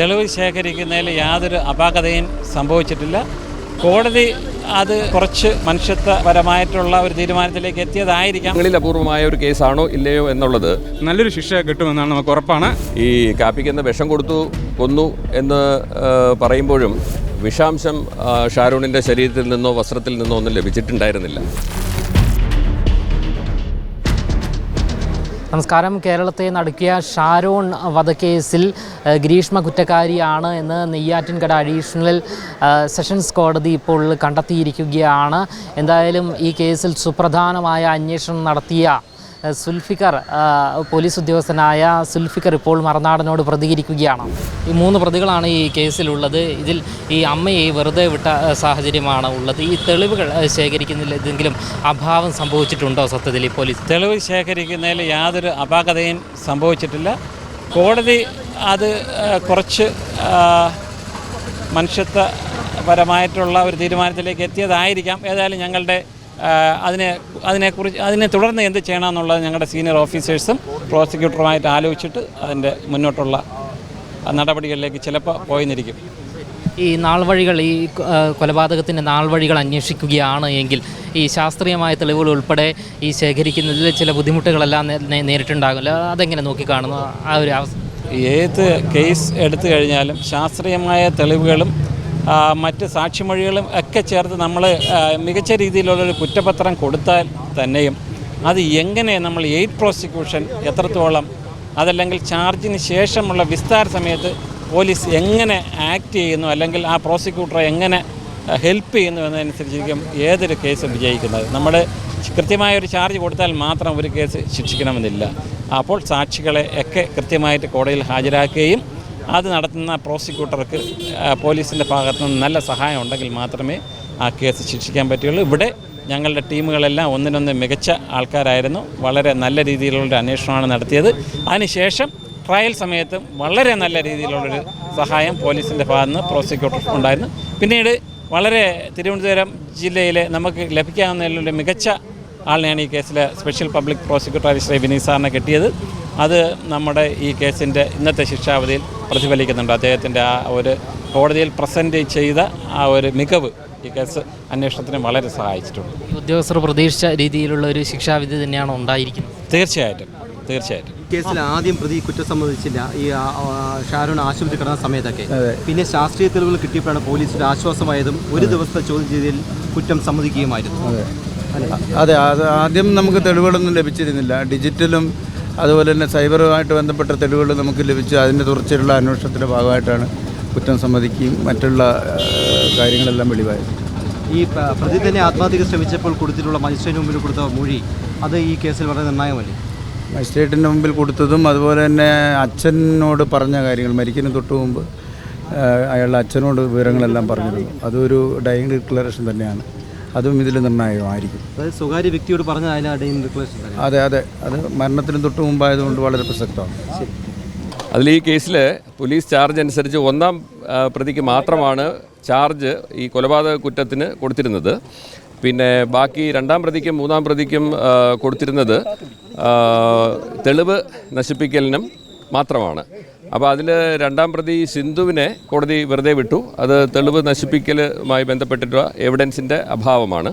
തെളിവ് ശേഖരിക്കുന്നതിൽ യാതൊരു അപാകതയും സംഭവിച്ചിട്ടില്ല. കോടതി അത് കുറച്ച് മനുഷ്യത്വപരമായിട്ടുള്ള ഒരു തീരുമാനത്തിലേക്ക് എത്തിയതായിരിക്കാം. അപൂർവമായ ഒരു കേസാണോ ഇല്ലയോ എന്നുള്ളത് നല്ലൊരു ശിക്ഷ കിട്ടുമെന്നാണ് നമുക്ക് ഉറപ്പാണ്. ഈ കാപ്പിക്കുന്ന വിഷം കൊടുത്തു കൊന്നു എന്ന് പറയുമ്പോഴും വിഷാംശം ഷാരൂണിന്റെ ശരീരത്തിൽ നിന്നോ വസ്ത്രത്തിൽ നിന്നോ ഒന്നും ലഭിച്ചിട്ടുണ്ടായിരുന്നില്ല. നമസ്കാരം. കേരളത്തെ നടുക്കിയ ഷാരോൺ വധക്കേസിൽ ഗ്രീഷ്മ കുറ്റക്കാരിയാണ് എന്ന് നെയ്യാറ്റിൻകട അഡീഷണൽ സെഷൻസ് കോടതി ഇപ്പോൾ കണ്ടെത്തിയിരിക്കുകയാണ്. എന്തായാലും ഈ കേസിൽ സുപ്രധാനമായ അന്വേഷണം നടത്തിയ സുൽഫിക്കർ പോലീസ് ഉദ്യോഗസ്ഥനായ സുൽഫിക്കർ ഇപ്പോൾ മറുനാടനോട് പ്രതികരിക്കുകയാണ്. ഈ മൂന്ന് പ്രതികളാണ് ഈ കേസിലുള്ളത്. ഇതിൽ ഈ അമ്മയെ വെറുതെ വിട്ട സാഹചര്യമാണ് ഉള്ളത്. ഈ തെളിവുകൾ ശേഖരിക്കുന്നതിൽ എന്തെങ്കിലും അഭാവം സംഭവിച്ചിട്ടുണ്ടോ സത്യത്തിൽ ഈ പോലീസ്? തെളിവ് ശേഖരിക്കുന്നതിൽ യാതൊരു അപാകതയും സംഭവിച്ചിട്ടില്ല. കോടതി അത് കുറച്ച് മനുഷ്യത്വപരമായിട്ടുള്ള ഒരു തീരുമാനത്തിലേക്ക് എത്തിയതായിരിക്കാം. ഏതായാലും ഞങ്ങളുടെ അതിനെ അതിനെക്കുറിച്ച് അതിനെ തുടർന്ന് എന്ത് ചെയ്യണമെന്നുള്ളത് ഞങ്ങളുടെ സീനിയർ ഓഫീസേഴ്സും പ്രോസിക്യൂട്ടറുമായിട്ട് ആലോചിച്ചിട്ട് അതിന്റെ മുന്നോട്ടുള്ള നടപടികളിലേക്ക് ചിലപ്പോൾ പോയിന്നിരിക്കും. ഈ നാൾവഴികൾ ഈ കൊലപാതകത്തിന്റെ നാൾവഴികൾ അന്വേഷിക്കുകയാണ് എങ്കിൽ ഈ ശാസ്ത്രീയമായ തെളിവുകൾ ഉൾപ്പെടെ ഈ ശേഖരിക്കുന്നതിൽ ചില ബുദ്ധിമുട്ടുകളെല്ലാം നേരിട്ടുണ്ടാകില്ല അതെങ്ങനെ നോക്കിക്കാണുന്നു ആ ഒരു അവസ്ഥ? ഏത് കേസ് എടുത്തു കഴിഞ്ഞാലും ശാസ്ത്രീയമായ തെളിവുകളും മറ്റ് സാക്ഷിമൊഴികളും ഒക്കെ ചേർത്ത് നമ്മൾ മികച്ച രീതിയിലുള്ളൊരു കുറ്റപത്രം കൊടുത്താൽ തന്നെയും അത് എങ്ങനെ നമ്മൾ എയ്ഡ് പ്രോസിക്യൂഷൻ എത്രത്തോളം അതല്ലെങ്കിൽ ചാർജിന് ശേഷമുള്ള വിസ്താര സമയത്ത് പോലീസ് എങ്ങനെ ആക്ട് ചെയ്യുന്നു അല്ലെങ്കിൽ ആ പ്രോസിക്യൂട്ടറെ എങ്ങനെ ഹെൽപ്പ് ചെയ്യുന്നു എന്നതനുസരിച്ചിരിക്കും ഏതൊരു കേസ് വിജയിക്കുന്നത്. നമ്മൾ കൃത്യമായ ഒരു ചാർജ് കൊടുത്താൽ മാത്രം ഒരു കേസ് ശിക്ഷിക്കണമെന്നില്ല. അപ്പോൾ സാക്ഷികളെ ഒക്കെ കൃത്യമായിട്ട് കോടതിയിൽ ഹാജരാക്കുകയും അത് നടത്തുന്ന പ്രോസിക്യൂട്ടർക്ക് പോലീസിന്റെ ഭാഗത്തു നിന്ന് നല്ല സഹായം ഉണ്ടെങ്കിൽ മാത്രമേ ആ കേസ് ശിക്ഷിക്കാൻ പറ്റുകയുള്ളൂ. ഇവിടെ ഞങ്ങളുടെ ടീമുകളെല്ലാം ഒന്നിനൊന്ന് മികച്ച ആൾക്കാരായിരുന്നു. വളരെ നല്ല രീതിയിലുള്ള അന്വേഷണമാണ് നടത്തിയത്. അതിനുശേഷം ട്രയൽ സമയത്തും വളരെ നല്ല രീതിയിലുള്ളൊരു സഹായം പോലീസിന്റെ ഭാഗത്ത് നിന്ന് പ്രോസിക്യൂട്ടർ ഉണ്ടായിരുന്നു. പിന്നീട് വളരെ തിരുവനന്തപുരം ജില്ലയിലെ നമുക്ക് ലഭിക്കാവുന്നതിലുള്ള മികച്ച ആളിനെയാണ് ഈ കേസിലെ special public prosecutor Shri Vineeth സാറിനെ കിട്ടിയത്. അത് നമ്മുടെ ഈ കേസിന്റെ ഇന്നത്തെ ശിക്ഷാവധിയിൽ പ്രതിഫലിക്കുന്നുണ്ട്. അദ്ദേഹത്തിന്റെ ആ ഒരു കോടതിയിൽ പ്രസന്റ് ചെയ്ത ആ ഒരു മികവ് ഈ കേസ് അന്വേഷണത്തിന് വളരെ സഹായിച്ചിട്ടുണ്ട്. ഉദ്യോഗസ്ഥർ പ്രതീക്ഷിച്ച രീതിയിലുള്ള ഒരു ശിക്ഷാവിധി തന്നെയാണ് ഉണ്ടായിരിക്കുന്നത്. തീർച്ചയായിട്ടും തീർച്ചയായിട്ടും. കേസിൽ ആദ്യം പ്രതി കുറ്റം സമ്മതിച്ചില്ല. ഈ ഷാരോൺ ആശുപത്രി കിടന്ന സമയത്തൊക്കെ. പിന്നെ ശാസ്ത്രീയ തെളിവുകൾ കിട്ടിയപ്പോഴാണ് പോലീസിന്റെ ആശ്വാസമായതും ഒരു ദിവസത്തെ ചോദ്യം ചെയ്തതിൽ കുറ്റം സമ്മതിക്കുകയുമായിരുന്നു. അതെ അതെ ആദ്യം നമുക്ക് തെളിവുകളൊന്നും ലഭിച്ചിരുന്നില്ല. ഡിജിറ്റലും അതുപോലെ തന്നെ സൈബറുമായിട്ട് ബന്ധപ്പെട്ട തെളിവുകൾ നമുക്ക് ലഭിച്ചു അതിന്റെ തുടർച്ചയുള്ള അന്വേഷണത്തിന്റെ ഭാഗമായിട്ടാണ് കുറ്റം സമ്മതിക്കുകയും മറ്റുള്ള കാര്യങ്ങളെല്ലാം വെളിവായത്. ഈ പ്രതി തന്നെ ആത്മഹത്യക്ക് ശ്രമിച്ചപ്പോൾ കൊടുത്തിട്ടുള്ള മജിസ്ട്രേറ്റിന് മുമ്പിൽ കൊടുത്ത മൊഴി അത് ഈ കേസിൽ വളരെ നിർണായകമല്ലേ? മജിസ്ട്രേറ്റിന്റെ മുമ്പിൽ കൊടുത്തതും അതുപോലെ തന്നെ അച്ഛനോട് പറഞ്ഞ കാര്യങ്ങൾ മരിക്കുന്ന തൊട്ട് മുമ്പ് അയാളുടെ അച്ഛനോട് വിവരങ്ങളെല്ലാം പറഞ്ഞിരുന്നു. അതൊരു ഡയിങ് ഡിക്ലറേഷൻ തന്നെയാണ്. അതും ഇതിൽ നിർണായകമായിരിക്കും. അതായത് സ്വകാര്യ വ്യക്തിയോട് പറഞ്ഞ അതെ അതെ. അത് മരണത്തിന് തൊട്ട് മുമ്പായതുകൊണ്ട് വളരെ പ്രസക്തമാണ്. അതിൽ ഈ കേസിൽ പോലീസ് ചാർജ് അനുസരിച്ച് ഒന്നാം പ്രതിക്ക് മാത്രമാണ് ചാർജ് ഈ കൊലപാതക കുറ്റത്തിന് കൊടുത്തിരുന്നത്. പിന്നെ ബാക്കി രണ്ടാം പ്രതിക്കും മൂന്നാം പ്രതിക്കും കൊടുത്തിരുന്നത് തെളിവ് നശിപ്പിക്കലിനും മാത്രമാണ്. അപ്പോൾ അതിൽ രണ്ടാം പ്രതി സിന്ധുവിനെ കോടതി വെറുതെ വിട്ടു. അത് തെളിവ് നശിപ്പിക്കലുമായി ബന്ധപ്പെട്ടിട്ടുള്ള എവിഡൻസിന്റെ അഭാവമാണ്.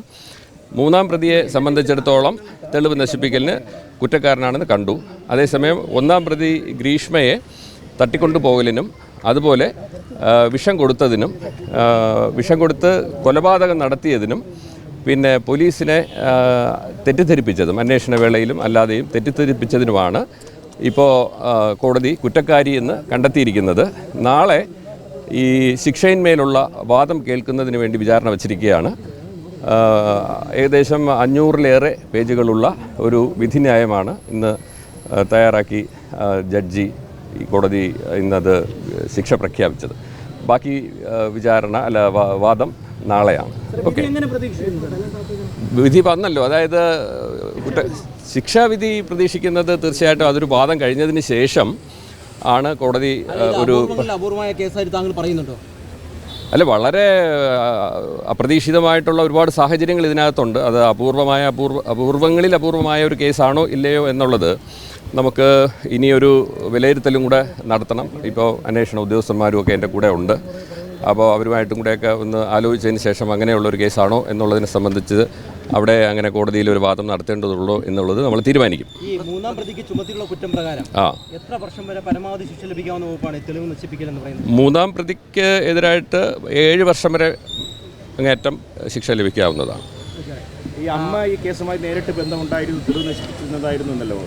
മൂന്നാം പ്രതിയെ സംബന്ധിച്ചിടത്തോളം തെളിവ് നശിപ്പിക്കലിന് കുറ്റക്കാരനാണെന്ന് കണ്ടു. അതേസമയം ഒന്നാം പ്രതി ഗ്രീഷ്മയെ തട്ടിക്കൊണ്ടുപോകലിനും അതുപോലെ വിഷം കൊടുത്തതിനും വിഷം കൊടുത്ത് കൊലപാതകം നടത്തിയതിനും പിന്നെ പോലീസിനെ തെറ്റിദ്ധരിപ്പിച്ചതും അന്വേഷണ വേളയിലും അല്ലാതെയും തെറ്റിദ്ധരിപ്പിച്ചതിനുമാണ് ഇപ്പോൾ കോടതി കുറ്റക്കാരി എന്ന് കണ്ടെത്തിയിരിക്കുന്നത്. നാളെ ഈ ശിക്ഷയിന്മേലുള്ള വാദം കേൾക്കുന്നതിന് വേണ്ടി വിചാരണ വച്ചിരിക്കുകയാണ്. ഏകദേശം അഞ്ഞൂറിലേറെ പേജുകളുള്ള ഒരു വിധിന്യായമാണ് ഇന്ന് തയ്യാറാക്കി ജഡ്ജി ഈ കോടതി ഇന്നത് ശിക്ഷ പ്രഖ്യാപിച്ചത്. ബാക്കി വിചാരണ അല്ല വാദം നാളെയാണ്. ഓക്കെ വിധി വന്നല്ലോ. അതായത് ശിക്ഷാവിധി പ്രതീക്ഷിക്കുന്നത് തീർച്ചയായിട്ടും അതൊരു വാദം കഴിഞ്ഞതിന് ശേഷം ആണ് കോടതി ഒരു അപൂർവമായ കേസായിട്ട് താങ്കൾ പറയുന്നുണ്ടോ? അല്ല വളരെ അപ്രതീക്ഷിതമായിട്ടുള്ള ഒരുപാട് സാഹചര്യങ്ങൾ ഇതിനകത്തുണ്ട്. അത് അപൂർവമായ അപൂർവ അപൂർവങ്ങളിൽ അപൂർവമായ ഒരു കേസാണോ ഇല്ലയോ എന്നുള്ളത് നമുക്ക് ഇനിയൊരു വിലയിരുത്തലും കൂടെ നടത്തണം. ഇപ്പോൾ അന്വേഷണ ഉദ്യോഗസ്ഥന്മാരും ഒക്കെ എന്റെ കൂടെ ഉണ്ട്. അപ്പോൾ അവരുമായിട്ടും കൂടെയൊക്കെ ഒന്ന് ആലോചിച്ചതിന് ശേഷം അങ്ങനെയുള്ള ഒരു കേസാണോ എന്നുള്ളതിനെ സംബന്ധിച്ച് അവിടെ അങ്ങനെ കോടതിയിൽ ഒരു വാദം നടത്തേണ്ടതുള്ളൂ എന്നുള്ളത് നമ്മൾ തീരുമാനിക്കും. ഈ മൂന്നാം പ്രതിക്ക് ചുമത്തിയുള്ള കുറ്റം പ്രകാരം ആ. എത്ര വർഷം വരെ പരമാവധി ശിക്ഷ ലഭിക്കാവുന്ന വകുപ്പാണ് ഈ തെളിവ് നശിപ്പിക്കൽ എന്ന് പറയുന്നത്? മൂന്നാം പ്രതിക്ക് എതിരായിട്ട് ഏഴ് വർഷം വരെ അങ്ങേറ്റം ശിക്ഷ ലഭിക്കാവുന്നതാണ്. ഈ അമ്മ ഈ കേസുമായി നേരിട്ട് ബന്ധമുണ്ടായിരുന്നു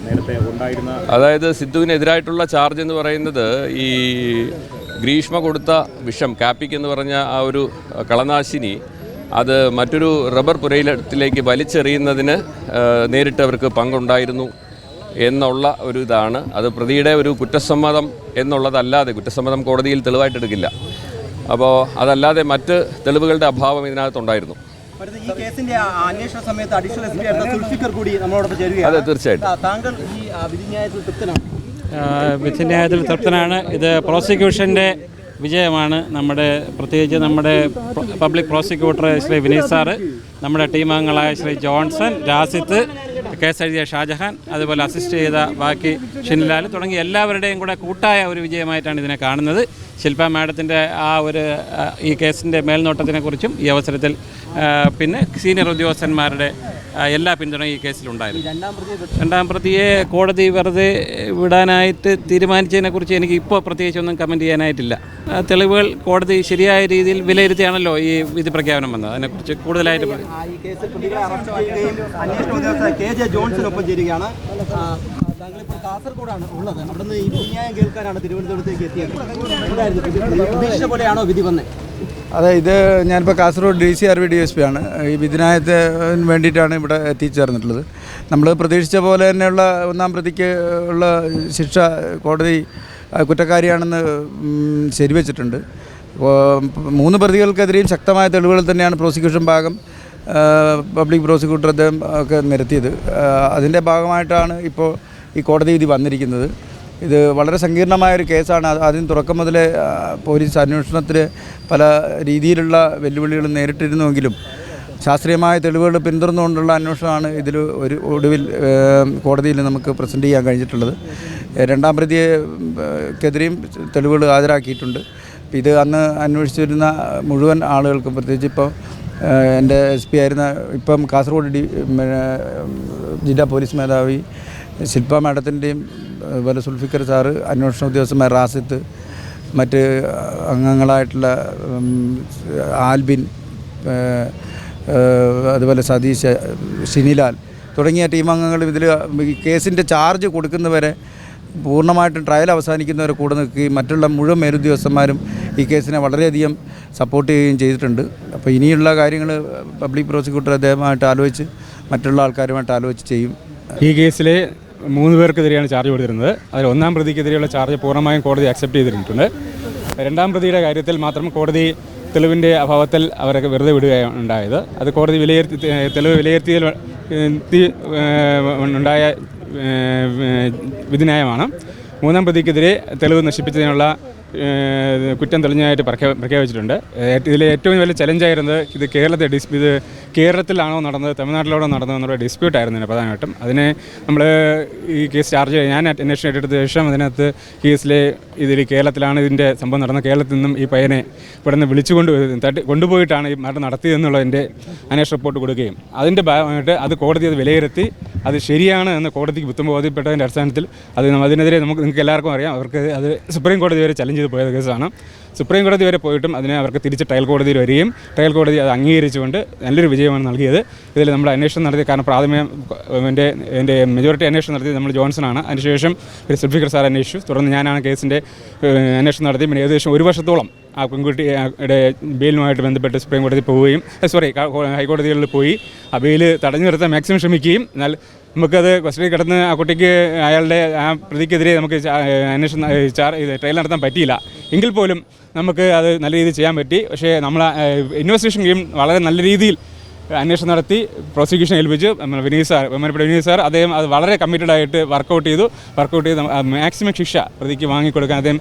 നേരത്തെ ഉണ്ടായിരുന്ന അതായത് സിദ്ധുവിനെതിരായിട്ടുള്ള ചാർജ് എന്ന് പറയുന്നത് ഈ ഗ്രീഷ്മ കൊടുത്ത വിഷം കാപ്പിക്ക് എന്ന് പറഞ്ഞ ആ ഒരു കളനാശിനി അത് മറ്റൊരു റബ്ബർ പുരയിലത്തിലേക്ക് വലിച്ചെറിയുന്നതിന് നേരിട്ട് അവർക്ക് പങ്കുണ്ടായിരുന്നു എന്നുള്ള ഒരു ഇതാണ്. അത് പ്രതിയുടെ ഒരു കുറ്റസമ്മതം എന്നുള്ളതല്ലാതെ കുറ്റസമ്മതം കോടതിയിൽ തെളിവായിട്ടെടുക്കില്ല. അപ്പോൾ അതല്ലാതെ മറ്റ് തെളിവുകളുടെ അഭാവം ഇതിനകത്തുണ്ടായിരുന്നു. ഈ കേസിന്റെ അന്വേഷണ സമയത്ത് അഡീഷണൽ എസ് പി ആയിരുന്ന സുൽഫിക്കർ കൂടി നമ്മളോടൊപ്പം ചേരുകയാണ്. അതെ തീർച്ചയായിട്ടും. താങ്കൾ ഈ വിധിന്യായത്തിൽ തൃപ്തനാണ്? വിധിന്യായത്തിൽ തൃപ്തനാണ്. ഇത് പ്രോസിക്യൂഷന്റെ വിജയമാണ്. നമ്മുടെ പ്രത്യേകിച്ച് നമ്മുടെ public prosecutor Shri Vineeth sir നമ്മുടെ ടീമംഗങ്ങളായ ശ്രീ ജോൺസൺ രാസിത്ത് കേസ് എഴുതിയ ഷാജഹാൻ അതുപോലെ അസിസ്റ്റ് ചെയ്ത ബാക്കി ഷിൻലാൽ തുടങ്ങി എല്ലാവരുടെയും കൂടെ കൂട്ടായ ഒരു വിജയമായിട്ടാണ് ഇതിനെ കാണുന്നത്. ശില്പ മാഡത്തിന്റെ ആ ഒരു ഈ കേസിന്റെ മേൽനോട്ടത്തിനെക്കുറിച്ചും ഈ അവസരത്തിൽ പിന്നെ സീനിയർ ഉദ്യോഗസ്ഥന്മാരുടെ എല്ലാ പിന്തുണയും ഈ കേസിലുണ്ടായിരുന്നു രണ്ടാം പ്രതി രണ്ടാം പ്രതിയെ കോടതി വെറുതെ വിടാനായിട്ട് തീരുമാനിച്ചതിനെക്കുറിച്ച് എനിക്ക് ഇപ്പോൾ പ്രത്യേകിച്ചൊന്നും കമന്റ് ചെയ്യാനായിട്ടില്ല. തെളിവുകൾ കോടതി ശരിയായ രീതിയിൽ വിലയിരുത്തിയാണല്ലോ ഈ വിധി പ്രഖ്യാപനം വന്നത്. അതിനെക്കുറിച്ച് കൂടുതലായിട്ട് പറയും ആ, ഈ കേസിൽ പ്രതികളെ അറസ്റ്റ് ചെയ്യുകയും അന്വേഷണ ഉദ്യോഗസ്ഥ കെ ജെ ജോൺസണൊപ്പം ചേരുകയാണ്. ആ, കാസർഗോഡാണ് പോലെയാണോ അതെ ഇത് ഞാനിപ്പോൾ Kasaragod D C R V D S P ആണ്. ഈ വിധിനായത്തിന് വേണ്ടിയിട്ടാണ് ഇവിടെ എത്തിച്ചേർന്നിട്ടുള്ളത്. നമ്മൾ പ്രതീക്ഷിച്ച പോലെ തന്നെയുള്ള ഒന്നാം പ്രതിക്ക് ഉള്ള ശിക്ഷ കോടതി കുറ്റക്കാരിയാണെന്ന് ശരിവെച്ചിട്ടുണ്ട്. മൂന്ന് പ്രതികൾക്കെതിരെയും ശക്തമായ തെളിവുകൾ തന്നെയാണ് പ്രോസിക്യൂഷൻ ഭാഗം പബ്ലിക് പ്രോസിക്യൂട്ടർ അദ്ദേഹം ഒക്കെ നിരത്തിയത്. അതിന്റെ ഭാഗമായിട്ടാണ് ഇപ്പോൾ ഈ കോടതി വിധി വന്നിരിക്കുന്നത്. ഇത് വളരെ സങ്കീർണമായ ഒരു കേസാണ്. ആദ്യം തുടക്കം മുതലേ പോലീസ് അന്വേഷണത്തിൽ പല രീതിയിലുള്ള വെല്ലുവിളികൾ നേരിട്ടിരുന്നുവെങ്കിലും ശാസ്ത്രീയമായ തെളിവുകൾ പിന്തുടർന്നുകൊണ്ടുള്ള അന്വേഷണമാണ് ഇതിൽ ഒരു ഒടുവിൽ കോടതിയിൽ നമുക്ക് പ്രസന്റ് ചെയ്യാൻ കഴിഞ്ഞിട്ടുള്ളത്. രണ്ടാം പ്രതിയെക്കെതിരെയും തെളിവുകൾ ഹാജരാക്കിയിട്ടുണ്ട്. ഇത് അന്ന് അന്വേഷിച്ചിരുന്ന മുഴുവൻ ആളുകൾക്കും പ്രത്യേകിച്ച് ഇപ്പോൾ എന്റെ എസ് പി ആയിരുന്ന ഇപ്പം കാസർഗോഡ് ഡി ജില്ലാ പോലീസ് മേധാവി ശില്പ മാഡത്തിന്റെയും അതുപോലെ സുൽഫിക്കർ സാറ് അന്വേഷണ ഉദ്യോഗസ്ഥന്മാർ റാസിത്ത് മറ്റ് അംഗങ്ങളായിട്ടുള്ള ആൽബിൻ അതുപോലെ സതീഷ് ഷിനിലാൽ തുടങ്ങിയ ടീം അംഗങ്ങൾ ഇതിൽ കേസിന്റെ ചാർജ് കൊടുക്കുന്നവരെ പൂർണമായിട്ടും ട്രയൽ അവസാനിക്കുന്നവരെ കൂടെ നിൽക്കുകയും മറ്റുള്ള മുഴുവൻ മേലുദ്യോഗസ്ഥന്മാരും ഈ കേസിനെ വളരെയധികം സപ്പോർട്ട് ചെയ്യുകയും ചെയ്തിട്ടുണ്ട്. അപ്പോൾ ഇനിയുള്ള കാര്യങ്ങൾ പബ്ലിക് പ്രോസിക്യൂട്ടർ അദ്ദേഹമായിട്ട് ആലോചിച്ച് മറ്റുള്ള ആൾക്കാരുമായിട്ട് ആലോചിച്ച് ചെയ്യും. ഈ കേസിലെ മൂന്ന് പേർക്കെതിരെയാണ് ചാർജ് കൊടുത്തിരുന്നത്. അതിൽ ഒന്നാം പ്രതിക്കെതിരെയുള്ള ചാർജ് പൂർണമായും കോടതി അക്സെപ്റ്റ് ചെയ്തിട്ടുണ്ട്. രണ്ടാം പ്രതിയുടെ കാര്യത്തിൽ മാത്രം കോടതി തെളിവിന്റെ അഭാവത്തിൽ അവരൊക്കെ വെറുതെ വിടുകയാണ് ഉണ്ടായത്. അത് കോടതി വിലയിരുത്തി തെളിവ് വിലയിരുത്തിയതിൽ ഉണ്ടായ വിധിന്യായമാണ്. മൂന്നാം പ്രതിക്കെതിരെ തെളിവ് നശിപ്പിച്ചതിനുള്ള കുറ്റം തെളിഞ്ഞതായിട്ട് പ്രഖ്യാ- പ്രഖ്യാപിച്ചിട്ടുണ്ട്. ഇതിലെ ഏറ്റവും വലിയ ചലഞ്ചായിരുന്നത് ഇത് കേരളത്തെ ഡിസ് ഇത് കേരളത്തിലാണോ നടന്നത് തമിഴ്നാട്ടിലാണോ നടന്നത് എന്നുള്ള ഡിസ്പ്യൂട്ട് ആയിരുന്നു ഇതിന് പ്രധാനമായിട്ടും. അതിനെ നമ്മൾ ഈ കേസ് ചാർജ് ചെയ്ത് ഞാൻ അന്വേഷണം ഏറ്റെടുത്ത ശേഷം അതിനകത്ത് കേസിലെ ഇതിൽ കേരളത്തിലാണ് ഇതിന്റെ സംഭവം നടന്നത്. കേരളത്തിൽ നിന്നും ഈ പയ്യനെ ഇവിടെ നിന്ന് വിളിച്ചുകൊണ്ട് തട്ടി കൊണ്ടുപോയിട്ടാണ് ഈ മരണം നടത്തിയതെന്നുള്ളതിന്റെ അന്വേഷണ റിപ്പോർട്ട് കൊടുക്കുകയും. അതിന്റെ ഭാഗമായിട്ട് അത് കോടതി അത് വിലയിരുത്തി അത് ശരിയാണ് എന്ന് കോടതിക്ക് ബുദ്ധം ബോധ്യപ്പെട്ടതിന്റെ അടിസ്ഥാനത്തിൽ അത് അതിനെതിരെ നമുക്ക് നിങ്ങൾക്ക് എല്ലാവർക്കും അറിയാം. അവർക്ക് അത് സുപ്രീം കോടതി വരെ ചലഞ്ച് ചെയ്ത് പോയ കേസാണ്. സുപ്രീം കോടതി വരെ പോയിട്ടും അതിനെ അവർക്ക് തിരിച്ച് ട്രയൽ കോടതിയിൽ വരികയും ട്രയൽ കോടതി അത് അംഗീകരിച്ചുകൊണ്ട് നല്ലൊരു വിജയമാണ് നൽകിയത്. ഇതിൽ നമ്മൾ അന്വേഷണം നടത്തിയ കാരണം പ്രാഥമിക എന്റെ എന്റെ മെജോറിറ്റി അന്വേഷണം നടത്തിയത് നമ്മൾ ജോൺസണാണ്. അതിനുശേഷം പിന്നെ സുൽഫിക്കർ സാർ അന്വേഷിച്ചു. തുടർന്ന് ഞാനാണ് കേസിന്റെ അന്വേഷണം നടത്തി പിന്നെ ഏകദേശം ഒരു വർഷത്തോളം ആ പെൺകുട്ടിയുടെ ബെയിലുമായിട്ട് ബന്ധപ്പെട്ട് സുപ്രീം കോടതി പോവുകയും സോറി ഹൈക്കോടതികളിൽ പോയി ആ ബെയിൽ തടഞ്ഞു നിർത്താൻ മാക്സിമം ശ്രമിക്കുകയും എന്നാൽ നമുക്കത് കസ്റ്റഡി കിടന്ന് ആ കുട്ടിക്ക് അയാളുടെ ആ പ്രതിക്കെതിരെ നമുക്ക് അന്വേഷണം ട്രയൽ നടത്താൻ പറ്റിയില്ല. എങ്കിൽ പോലും നമുക്ക് അത് നല്ല രീതിയിൽ ചെയ്യാൻ പറ്റി. പക്ഷേ നമ്മൾ ഇൻവെസ്റ്റിഗേഷൻ ഗെയിം വളരെ നല്ല രീതിയിൽ അന്വേഷണം നടത്തി പ്രോസിക്യൂഷൻ ഏൽപ്പിച്ചു. വിനീത് സാർ ബഹുമാനപ്പെട്ട വിനീത് സാർ അദ്ദേഹം അത് വളരെ കമ്മിറ്റഡ് ആയിട്ട് വർക്കൗട്ട് ചെയ്തു. വർക്കൗട്ട് ചെയ്ത് മാക്സിമം ശിക്ഷ പ്രതിക്ക് വാങ്ങിക്കൊടുക്കാൻ അദ്ദേഹം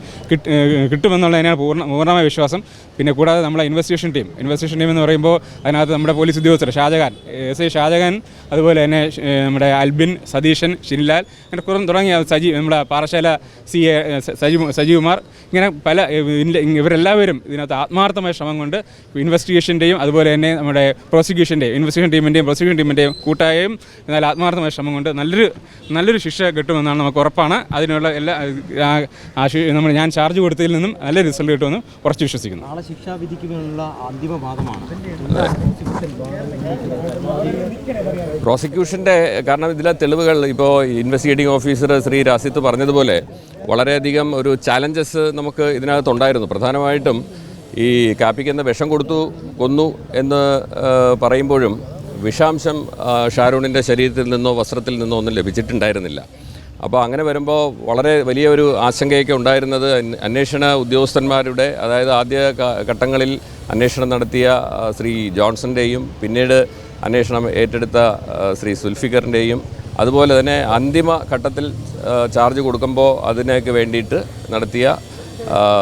കിട്ടുമെന്നുള്ളതിനാണ് പൂർണ പൂർണമായ വിശ്വാസം. പിന്നെ കൂടാതെ നമ്മളെ ഇൻവെസ്റ്റിഗേഷൻ ടീം ഇൻവെസ്റ്റിഗേഷൻ ടീം എന്ന് പറയുമ്പോൾ അതിനകത്ത് നമ്മുടെ പോലീസ് ഉദ്യോഗസ്ഥർ ഷാജഹാൻ എസ് ഐ ഷാജഹാൻ അതുപോലെ തന്നെ നമ്മുടെ അൽബിൻ സതീശൻ ഷിൻലാൽ അങ്ങനെ കുറേ തുടങ്ങിയ സജി നമ്മുടെ പാറശാല സി എ സജി സജികുമാർ ഇങ്ങനെ പല ഇവരെല്ലാവരും ഇതിനകത്ത് ആത്മാർത്ഥമായ ശ്രമം കൊണ്ട് ഇൻവെസ്റ്റിഗേഷന്റെയും അതുപോലെ തന്നെ നമ്മുടെ പ്രോസിക്യൂഷന്റെയും ഇൻവെസ്റ്റിഗേഷൻ ടീമിന്റെയും പ്രോസിക്യൂഷൻ ടീമിന്റെയും കൂട്ടായും എന്നാൽ ആത്മാർത്ഥമായ ശ്രമം കൊണ്ട് നല്ലൊരു നല്ലൊരു ശിക്ഷ കിട്ടുമെന്നാണ് നമുക്ക് ഉറപ്പാണ്. അതിനുള്ള എല്ലാ നമ്മൾ ഞാൻ ചാർജ് കൊടുത്തതിൽ നിന്നും നല്ല റിസൾട്ട് കിട്ടുമെന്ന് ഉറച്ചു വിശ്വസിക്കുന്നു. നാളെ ശിക്ഷാവിധിക്കുള്ള അന്തിമ ഭാഗമാണ്. പ്രോസിക്യൂഷന്റെ കാരണം ഇതിലെ തെളിവുകൾ ഇപ്പോൾ ഇൻവെസ്റ്റിഗേറ്റിംഗ് ഓഫീസർ ശ്രീ രാസിത്ത് പറഞ്ഞതുപോലെ വളരെയധികം ഒരു ചാലഞ്ചസ് നമുക്ക് ഇതിനകത്തുണ്ടായിരുന്നു. പ്രധാനമായിട്ടും ഈ കാപ്പിക്ക് എന്ന വിഷം കൊടുത്തു കൊന്നു എന്ന് പറയുമ്പോഴും വിഷാംശം ഷാരൂണിന്റെ ശരീരത്തിൽ നിന്നോ വസ്ത്രത്തിൽ നിന്നോ ഒന്നും ലഭിച്ചിട്ടുണ്ടായിരുന്നില്ല. അപ്പോൾ അങ്ങനെ വരുമ്പോൾ വളരെ വലിയ ഒരു ആശങ്കയൊക്കെ ഉണ്ടായിരുന്നത് അന്വ- അന്വേഷണ ഉദ്യോഗസ്ഥന്മാരുടെ അതായത് ആദ്യ ഘട്ടങ്ങളിൽ അന്വേഷണം നടത്തിയ ശ്രീ ജോൺസന്റെയും പിന്നീട് അന്വേഷണം ഏറ്റെടുത്ത ശ്രീ സുൽഫിക്കറിന്റെയും അതുപോലെ തന്നെ അന്തിമ ഘട്ടത്തിൽ ചാർജ് കൊടുക്കുമ്പോൾ അതിനൊക്കെ വേണ്ടിയിട്ട് നടത്തിയ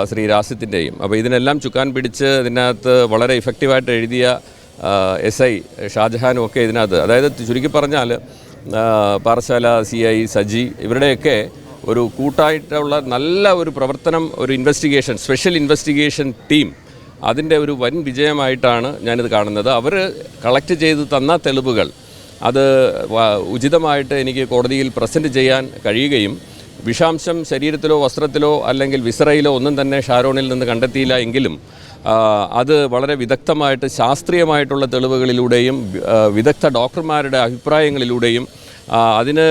ശ്രീ രാസ്യത്തിന്റെയും അപ്പോൾ ഇതിനെല്ലാം ചുക്കാൻ പിടിച്ച് ഇതിനകത്ത് വളരെ ഇഫക്റ്റീവായിട്ട് എഴുതിയ എസ് ഐ ഷാജഹാനും ഒക്കെ ഇതിനകത്ത്. അതായത് ചുരുക്കി പറഞ്ഞാൽ പാറശാല സി ഐ സജി ഇവരുടെയൊക്കെ ഒരു കൂട്ടായിട്ടുള്ള നല്ല ഒരു പ്രവർത്തനം ഒരു ഇൻവെസ്റ്റിഗേഷൻ സ്പെഷ്യൽ ഇൻവെസ്റ്റിഗേഷൻ ടീം അതിന്റെ ഒരു വൻ വിജയമായിട്ടാണ് ഞാനിത് കാണുന്നത്. അവർ കളക്ട് ചെയ്ത് തന്ന തെളിവുകൾ അത് ഉചിതമായിട്ട് എനിക്ക് കോടതിയിൽ പ്രസന്റ് ചെയ്യാൻ കഴിയുകയും വിഷാംശം ശരീരത്തിലോ വസ്ത്രത്തിലോ അല്ലെങ്കിൽ വിസറയിലോ ഒന്നും തന്നെ ഷാരോണിൽ നിന്ന് കണ്ടെത്തിയില്ല എങ്കിലും അത് വളരെ വിദഗ്ധമായിട്ട് ശാസ്ത്രീയമായിട്ടുള്ള തെളിവുകളിലൂടെയും വിദഗ്ധ ഡോക്ടർമാരുടെ അഭിപ്രായങ്ങളിലൂടെയും അതിന്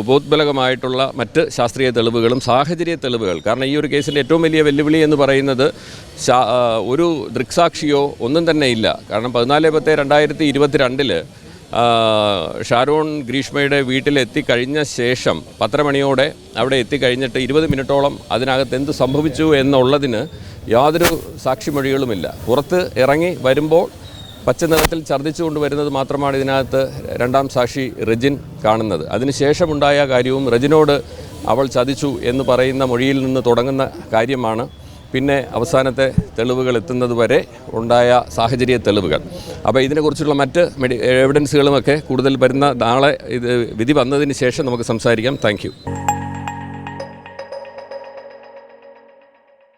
ഉപോത്ബലകമായിട്ടുള്ള മറ്റ് ശാസ്ത്രീയ തെളിവുകളും സാഹചര്യ തെളിവുകൾ. കാരണം ഈ ഒരു കേസിന്റെ ഏറ്റവും വലിയ വെല്ലുവിളി എന്ന് പറയുന്നത് ഒരു ദൃക്സാക്ഷിയോ ഒന്നും തന്നെ ഇല്ല. കാരണം പതിനാല് പത്ത് രണ്ടായിരത്തി ഇരുപത്തിരണ്ടിൽ ഷാരോൺ ഗ്രീഷ്മയുടെ വീട്ടിലെത്തിക്കഴിഞ്ഞ ശേഷം പത്തര മണിയോടെ അവിടെ എത്തിക്കഴിഞ്ഞിട്ട് ഇരുപത് മിനിറ്റോളം അതിനകത്ത് എന്ത് സംഭവിച്ചു എന്നുള്ളതിന് യാതൊരു സാക്ഷിമൊഴികളുമില്ല. പുറത്ത് ഇറങ്ങി വരുമ്പോൾ പച്ച നിറത്തിൽ ഛർദ്ദിച്ചുകൊണ്ട് വരുന്നത് മാത്രമാണ് ഇതിനകത്ത് രണ്ടാം സാക്ഷി റെജിൻ കാണുന്നത്. അതിനുശേഷമുണ്ടായ കാര്യവും റെജിനോട് അവൾ ചതിച്ചു എന്ന് പറയുന്ന മൊഴിയിൽ നിന്ന് തുടങ്ങുന്ന കാര്യമാണ് പിന്നെ അവസാനത്തെ തെളിവുകൾ എത്തുന്നത് വരെ ഉണ്ടായ സാഹചര്യ തെളിവുകൾ. അപ്പോൾ ഇതിനെക്കുറിച്ചുള്ള മറ്റ് മെഡി എവിഡൻസുകളുമൊക്കെ കൂടുതൽ വരുന്ന നാളെ ഇത് വിധി വന്നതിന് ശേഷം നമുക്ക് സംസാരിക്കാം. താങ്ക്